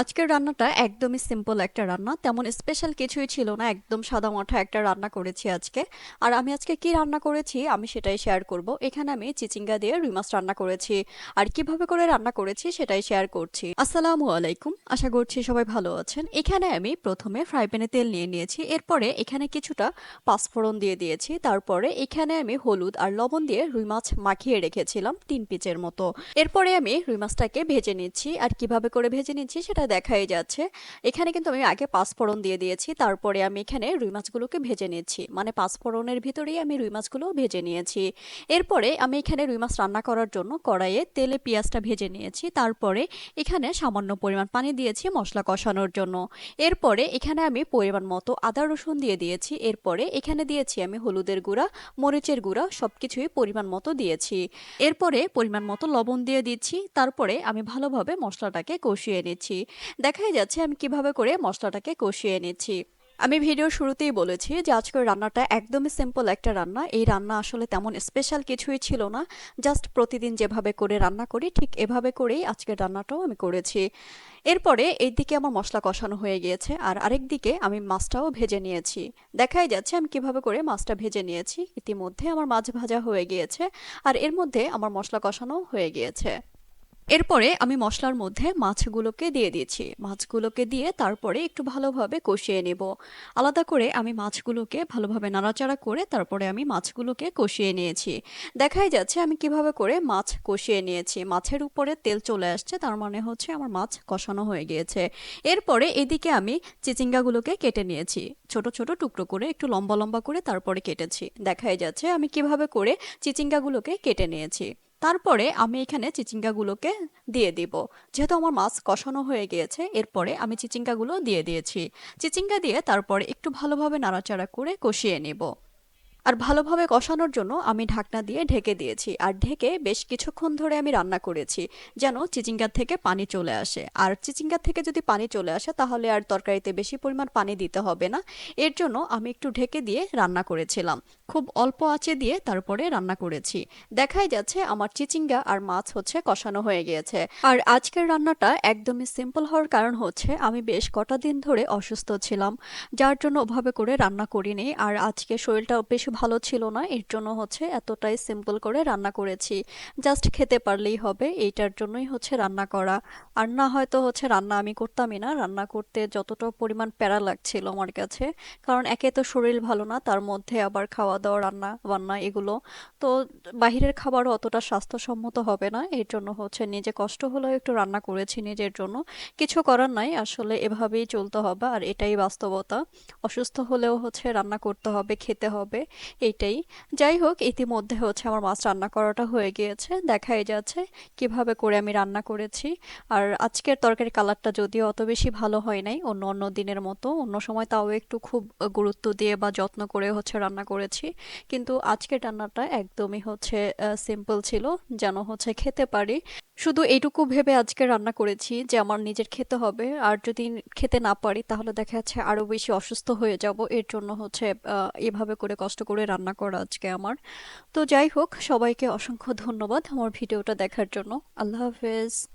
আজকের রান্নাটা একদমই সিম্পল একটা রান্না, তেমন স্পেশাল কিছুই ছিল না, একদম সাদামাঠা একটা রান্না করেছি আজকে। আর আমি আজকে কি রান্না করেছি আমি সেটাই শেয়ার করব। এখানে আমি চিচিঙ্গা দিয়ে রুই মাছ রান্না করেছি। আর কীভাবে করে রান্না করেছি সেটাই শেয়ার করছি। আসসালামু আলাইকুম, আশা করছি সবাই ভালো আছেন। এখানে আমি প্রথমে ফ্রাই প্যানে তেল নিয়ে নিয়েছি। এরপরে এখানে কিছুটা পাঁচফোড়ন দিয়ে দিয়েছি। তারপরে এখানে আমি হলুদ আর লবণ দিয়ে রুই মাছ মাখিয়ে রেখেছিলাম তিন পিচের মতো। এরপরে আমি রুই মাছটাকে ভেজে নিচ্ছি। আর কীভাবে করে ভেজে নিচ্ছি সেটা দেখাই যাচ্ছে। এখানে কিন্তু আমি আগে পাঁচফোড়ন দিয়ে দিয়েছি, তারপরে আমি এখানে রুই মাছগুলোকে ভেজে নিয়েছি। মানে পাঁচফোড়নের ভিতরেই আমি রুই মাছগুলো ভেজে নিয়েছি। এরপরে আমি এখানে রুই মাছ রান্না করার জন্য কড়াইয়ে তেলে পেঁয়াজটা ভেজে নিয়েছি। তারপরে এখানে সামান্য পরিমাণ পানি দিয়েছি মশলা কষানোর জন্য। এরপরে এখানে আমি পরিমাণ মতো আদা রসুন দিয়ে দিয়েছি। এরপরে এখানে দিয়েছি আমি হলুদের গুঁড়া, মরিচের গুঁড়া সব কিছুই পরিমাণ মতো দিয়েছি। এরপরে পরিমাণ মতো লবণ দিয়ে দিচ্ছি। তারপরে আমি ভালোভাবে মশলাটাকে কষিয়ে নিচ্ছি। দেখাই যাচ্ছে আমি কীভাবে করে মশলাটাকে কষিয়ে নিচ্ছি। আমি ভিডিওর শুরুতেই বলেছি যে আজকের রান্নাটা একদমই সিম্পল একটা রান্না। এই রান্না আসলে তেমন স্পেশাল কিছুই ছিল না। জাস্ট প্রতিদিন যেভাবে করে রান্না করি, ঠিক এভাবে করেই আজকের রান্নাটাও আমি করেছি। এরপরে এই দিকে আমার মশলা কষানো হয়ে গিয়েছে আর আরেক দিকে আমি মাছটাও ভেজে নিয়েছি। দেখাই যাচ্ছে আমি কীভাবে করে মাছটা ভেজে নিয়েছি। ইতিমধ্যে আমার মাছ ভাজা হয়ে গিয়েছে আর এর মধ্যে আমার মশলা কষানো হয়ে গিয়েছে। এরপরে আমি মশলার মধ্যে মাছগুলোকে দিয়ে দিয়েছি। মাছগুলোকে দিয়ে তারপরে একটু ভালোভাবে কষিয়ে নেব। আলাদা করে আমি মাছগুলোকে ভালোভাবে নাড়াচাড়া করে তারপরে আমি মাছগুলোকে কষিয়ে নিয়েছি। দেখাই যাচ্ছে আমি কীভাবে করে মাছ কষিয়ে নিয়েছি। মাছের উপরে তেল চলে আসছে, তার মানে হচ্ছে আমার মাছ কষানো হয়ে গিয়েছে। এরপরে এদিকে আমি চিচিঙ্গাগুলোকে কেটে নিয়েছি। ছোট ছোট টুকরো করে, একটু লম্বা লম্বা করে তারপরে কেটেছি। দেখাই যাচ্ছে আমি কীভাবে করে চিচিঙ্গাগুলোকে কেটে নিয়েছি। তারপরে আমি এখানে চিচিঙ্গাগুলোকে দিয়ে দিব। যেহেতু আমার মাছ কষানো হয়ে গিয়েছে, এরপরে আমি চিচিঙ্গাগুলো দিয়ে দিয়েছি। চিচিঙ্গা দিয়ে তারপরে একটু ভালোভাবে নাড়াচাড়া করে কষিয়ে নেব। আর ভালোভাবে কষানোর জন্য আমি ঢাকনা দিয়ে ঢেকে দিয়েছি। আর ঢেকে বেশ কিছুক্ষণ ধরে আমি রান্না করেছি, যেন চিচিঙ্গার থেকে পানি চলে আসে। আর চিচিঙ্গার থেকে যদি পানি চলে আসে, তাহলে আর তরকারিতে বেশি পরিমাণ পানি দিতে হবে না। এর জন্য আমি একটু ঢেকে দিয়ে রান্না করেছিলাম। খুব অল্প আঁচে দিয়ে তারপরে রান্না করেছি। দেখাই যাচ্ছে আমার চিচিঙ্গা আর মাছ হচ্ছে কষানো হয়ে গিয়েছে। আর আজকের রান্নাটা একদমই সিম্পল হওয়ার কারণ হচ্ছে, আমি বেশ কটা দিন ধরে অসুস্থ ছিলাম, যার জন্য ওভাবে করে রান্না করিনি। আর আজকে শরীরটা বেশ ভালো ছিল না, এর জন্য হচ্ছে এতটাই সিম্পল করে রান্না করেছি। জাস্ট খেতে পারলেই হবে, এইটার জন্যই হচ্ছে রান্না করা। আর না হয়তো হচ্ছে রান্না আমি করতামই না, রান্না করতে যতটা পরিমাণ প্যারা লাগছিল আমার কাছে, কারণ একে তো শরীর ভালো না, তার মধ্যে আবার খাওয়া দাওয়া রান্না বান্না এগুলো। তো বাহিরের খাবারও অতটা স্বাস্থ্যসম্মত হবে না, এর জন্য হচ্ছে নিজে কষ্ট হলেও একটু রান্না করেছি নিজের জন্য। কিছু করার নাই, আসলে এভাবেই চলতে হবে, আর এটাই বাস্তবতা। অসুস্থ হলেও হচ্ছে রান্না করতে হবে, খেতে হবে। এইটাই যাই হোক, ইতিমধ্যে হচ্ছে আমার মাছ রান্না করাটা হয়ে গিয়েছে। দেখাই যাচ্ছে কীভাবে করে আমি রান্না করেছি। আর আজকের তরকারি কালারটা যদিও অত বেশি ভালো হয় নাই, অন্য অন্য দিনের মতো। অন্য সময় তাও একটু খুব গুরুত্ব দিয়ে বা যত্ন করে হচ্ছে রান্না করেছি। কিন্তু আজকের রান্নাটা একদমই হচ্ছে সিম্পল ছিল, যেন হচ্ছে খেতে পারি। শুধু এইটুকু ভেবে আজকে রান্না করেছি যে আমার নিজের খেতে হবে। আর যদি খেতে না পারি, তাহলে দেখা যাচ্ছে আরও বেশি অসুস্থ হয়ে যাব। এর জন্য হচ্ছে এভাবে করে কষ্ট করে রান্না করা আজকে আমার। তো যাই হোক, সবাইকে অসংখ্য ধন্যবাদ আমার ভিডিওটা দেখার জন্য। আল্লাহ হাফেজ।